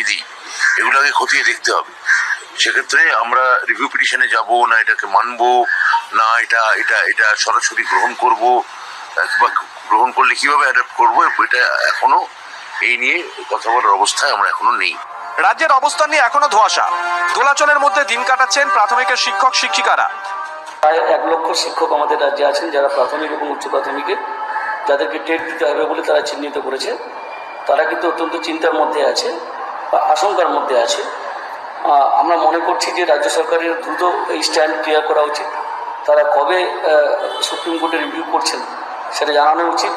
বিধি এগুলোকে খতিয়ে দেখতে হবে। সেক্ষেত্রে আমরা রিভিউ পিটিশনে যাব না এটাকে মানবো না এটা এটা এটা সরাসরি গ্রহণ করব বা গ্রহণ করলে কীভাবে অ্যাডাপ্ট করব এটা এখনও এই নিয়ে কথা বলার অবস্থায় আমরা এখনও নেই। রাজ্যের অবস্থান নিয়ে এখনও ধোঁয়াশা। দোলাচলের মধ্যে দিন কাটাচ্ছেন প্রাথমিকের শিক্ষক শিক্ষিকারা। প্রায় এক লক্ষ শিক্ষক আমাদের রাজ্যে আছেন যারা প্রাথমিক এবং উচ্চ প্রাথমিকে যাদেরকে টেট দিতে হবে বলে তারা চিহ্নিত করেছে। তারা কিন্তু অত্যন্ত চিন্তার মধ্যে আছে। আশঙ্কার মধ্যে আছে। আমরা মনে করছি যে রাজ্য সরকারের দ্রুত এই স্ট্যান্ড ক্লিয়ার করা উচিত। তারা কবে সুপ্রিম কোর্টে রিভিউ করছেন সেটা জানানো উচিত।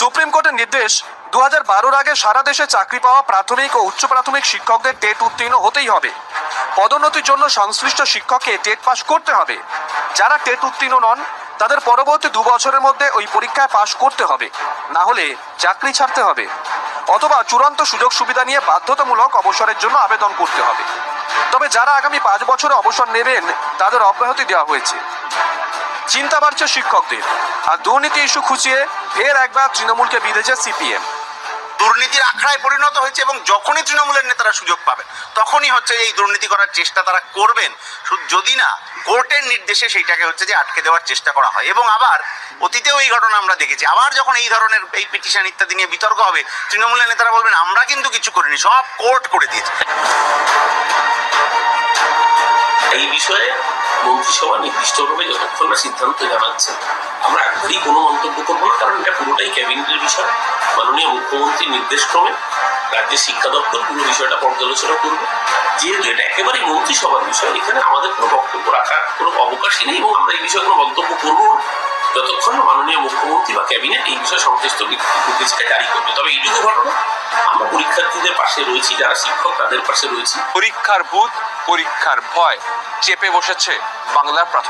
সুপ্রিম কোর্টের নির্দেশ দু হাজার বারোর আগে সারা দেশে চাকরি পাওয়া প্রাথমিক ও উচ্চ প্রাথমিক শিক্ষকদের টেট উত্তীর্ণ হতেই হবে। পদোন্নতির জন্য সংশ্লিষ্ট শিক্ষককে টেট পাশ করতে হবে। যারা টেট উত্তীর্ণ নন, তাদের পরবর্তী দু বছরের মধ্যে ওই পরীক্ষায় পাশ করতে হবে। না হলে চাকরি ছাড়তে হবে। অথবা চূড়ান্ত সুযোগ সুবিধা নিয়ে বাধ্যতামূলক অবসরের জন্য আবেদন করতে হবে। তবে যারা আগামী পাঁচ বছরে অবসর নেবেন, তাদের অব্যাহতি দেওয়া হয়েছে। চিন্তা বাড়ছে শিক্ষকদের। আর দুর্নীতি ইস্যু খুঁচিয়ে ফের একবার তৃণমূলকে বিঁধেছে সিপিএম। দুর্নীতির আখড়ায় পরিণত হয়েছে এবং যখনই তৃণমূলের নেতারা সুযোগ পাবেন, তখনই হচ্ছে এই দুর্নীতি করার চেষ্টা তারা করবেন। যদি না, কোর্টের নির্দেশে সেইটাকে হচ্ছে যে আটকে দেওয়ার চেষ্টা করা হয়। এবং আবার অতীতেও এই ঘটনা আমরা দেখেছি। আবার যখন এই ধরনের এই পিটিশন ইত্যাদি নিয়ে বিতর্ক হবে, তৃণমূলের নেতারা বলবেন, আমরা কিন্তু কিছু করিনি, সব কোর্ট করে দিয়েছে। এই বিষয়ে মন্ত্রিসভা নির্দিষ্টভাবে যতক্ষণ সিদ্ধান্ত জানাচ্ছে, আমরা একবারই কোনো মন্তব্য করব না, কারণ এটা পুরোটাই ক্যাবিনেটের বিষয়। মাননীয় মুখ্যমন্ত্রীর নির্দেশক্রমে রাজ্যের শিক্ষা দপ্তর পুরো বিষয়টা পর্যালোচনা করবে। যেহেতু এটা একেবারেই মন্ত্রিসভার বিষয়, এখানে আমাদের কোনো বক্তব্য রাখার কোনো অবকাশই নেই এবং আমরা এই বিষয়ে কোনো মন্তব্য করব না। যতক্ষণ মাননীয় মুখ্যমন্ত্রী বা ক্যাবিনেট এই বিষয়ে সংশ্লিষ্ট নির্দেশটা জারি করবে। তবে এইটুকু ঘটনা আমরা পরীক্ষার্থীদের পাশে রয়েছি, যারা শিক্ষক, তাদের পাশে রয়েছি। পরীক্ষার বুথ পরীক্ষার ভয় চেপে বসেছে বাংলার প্রাথমিক